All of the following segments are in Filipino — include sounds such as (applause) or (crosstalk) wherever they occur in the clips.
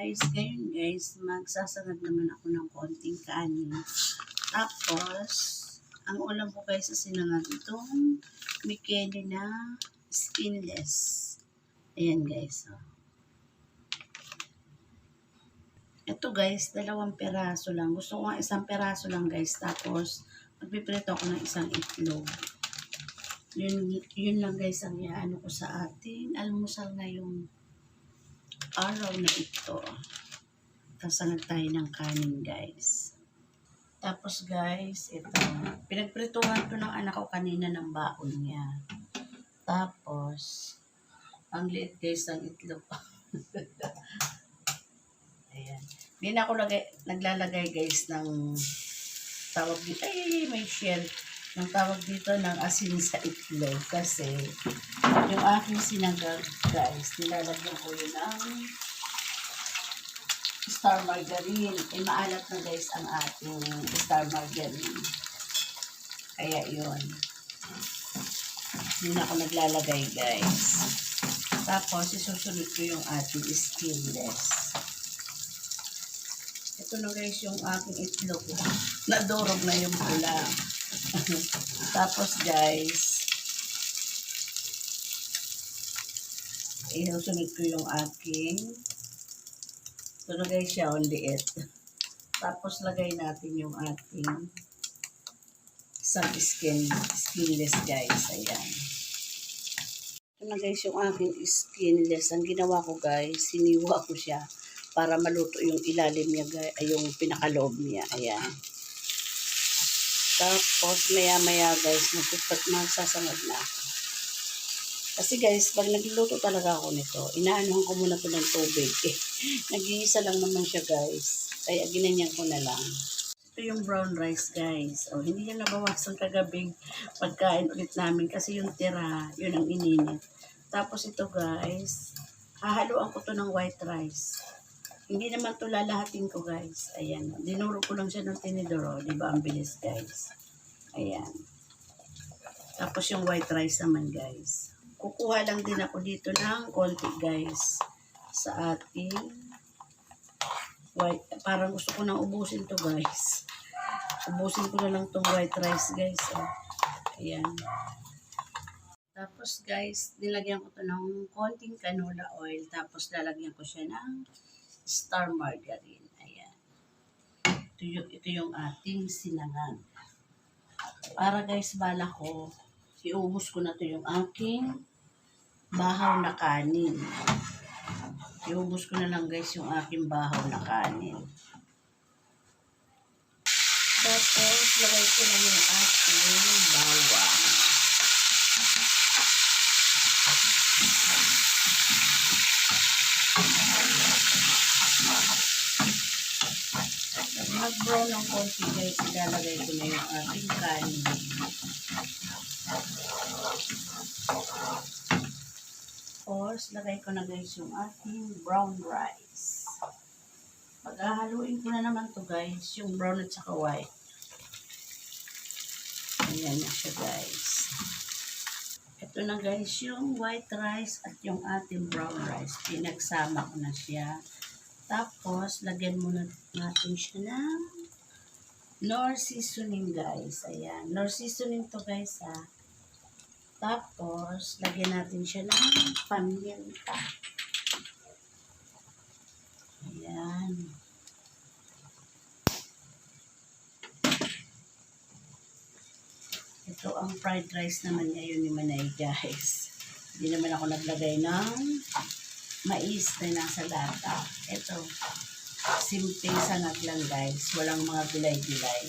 guys, ngayon guys, magsasagad naman ako ng konting kanin. Tapos, ang ulam ko guys sa sinangag itong Mikeli na skinless. Ayan guys. Oh. Ito guys, dalawang peraso lang. Gusto ko nga isang peraso lang guys. Tapos, magpiprito ako ng isang itlog. Yun, yun lang guys ang iaano ko sa ating almusal ngayong araw na ito. Kasanag tayo ng kanin guys. Tapos guys, ito. Pinagprituhan ko ng anak ko kanina ng baon niya. Tapos, ang liit guys ang itlog. (laughs) Ayan. Hindi na ako lagay, naglalagay guys ng tawag dito. Ay, may shell. Ng tawag dito ng asin sa itlog. Kasi, yung aking sinagag guys, nilalagyan ko yun ng star margarine. Eh, maalat na guys ang ating star margarine. Kaya yun. Na ako naglalagay guys. Tapos, isusunod ko yung ating skinless. Ito na guys yung aking itlog. Nadurog na yung pula. (laughs) Tapos guys, inusunod ko yung aking na guys siya, ang liit. (laughs) Tapos lagay natin yung ating isang skin, skinless guys. Ayan. Ito na guys yung aking skinless. Ang ginawa ko guys, siniwa ko siya para maluto yung ilalim niya, guys, yung pinakaloob niya. Ayan. Tapos, maya-maya guys, magsasangag na ako. Kasi guys, pag nagluluto talaga ako nito, inaanuhan ko muna to ng tubig. Eh, (laughs) nag-iisa lang naman siya guys. Kaya ginanyan ko na lang. Ito yung brown rice guys. O, hindi yan nabawasan kagabing pagkain ulit namin kasi yung tira, yun ang ininit. Tapos ito guys, hahaluan ko to ng white rice. Hindi naman to lalahatin ko guys. Ayan. Dinuro ko lang siya ng tinidoro. Di ba ang bilis guys? Ayan. Tapos yung white rice naman guys. Kukuha lang din ako dito ng konti guys. Sa ating white. Parang gusto ko nang ubusin to guys. (laughs) Ubusin ko na lang tong white rice guys. Oh. Ayan. Tapos guys, nilagyan ko to ng konting canola oil. Tapos lalagyan ko siya ng star margarine. Ayan. Ito yung, ito yung ating sinangag. Para guys, bala ko, iubos ko na to yung aking bahaw na kanin. Iubos ko na lang guys yung aking bahaw na kanin. Tapos, lagay ko na yung ating bawang. Mag-brown ng konti guys, ilalagay ko na yung ating kanin. Tapos, lagay ko na guys yung ating brown rice. Paghahaluin ko na naman to guys, yung brown at saka white. Ayan na siya guys. Ito na guys yung white rice at yung ating brown rice. Pinagsama ko na siya. Tapos, lagyan muna natin siya ng nor seasoning guys. Ayan. Nor seasoning to guys ha. Tapos, lagyan natin siya ng paminta. Ayan. Ito ang fried rice naman ngayon ni Manay guys. Hindi naman ako naglagay ng mais na nasa lata. Ito, simple sanag lang guys. Walang mga gulay-gulay.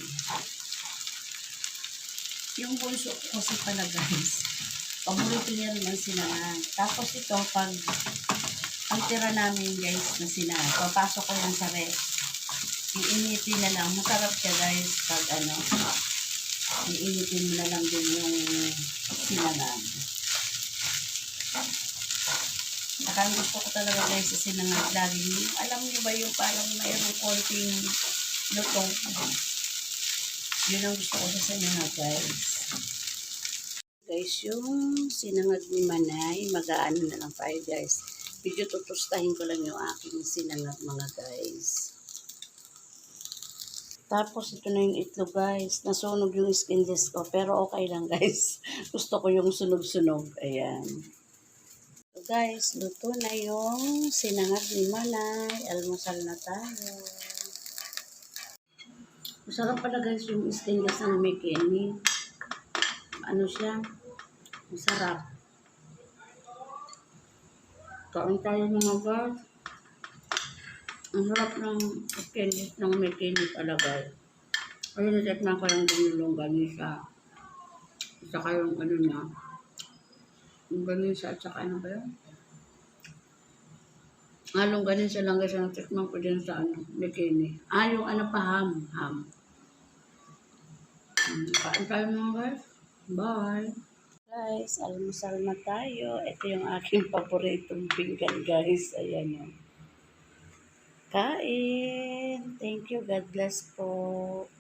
Yung bunso ko kasi pala guys, paborito niya rin ang sinangan. Tapos ito, pag ang tira namin guys na sinangan, papasok ko yan sa ref. Iinitin na lang. Masarap siya guys pag ano, iinitin mo na lang din yung sinangan. Saka ang gusto ko talaga guys sa sinangag lagi. Alam niyo ba yung parang mayroong konting lutong. Yun ang gusto ko sa sinangag guys. Guys, yung sinangag ni Manay, mag-aano na lang tayo guys. Video tutustahin ko lang yung aking sinangag mga guys. Tapos ito na yung itlog guys. Nasunog yung skinless ko. Pero okay lang guys. (laughs) Gusto ko yung sunog-sunog. Ayan. Guys, luto na yung sinangag ni Manay. Almusal na tayo. Masarap pala guys yung skinless ng Mikini. Ano siya? Masarap. Kain tayo mga guys. Ang harap ng skinless ng Mikini talaga. Ayun, natikman ko lang din yung longganisa. Saka yung ano niya. Longganisa at saka ano ba yun? Ah, longganisa lang guys ang tikman ko din sa ano, Mikini. Ah, yung ano pa, ham. Ham. Hmm, Kain tayo mga guys. Bye! Guys, almusal na tayo. Ito yung aking paboritong pinggan guys. Ayan o. Kain! Thank you. God bless po.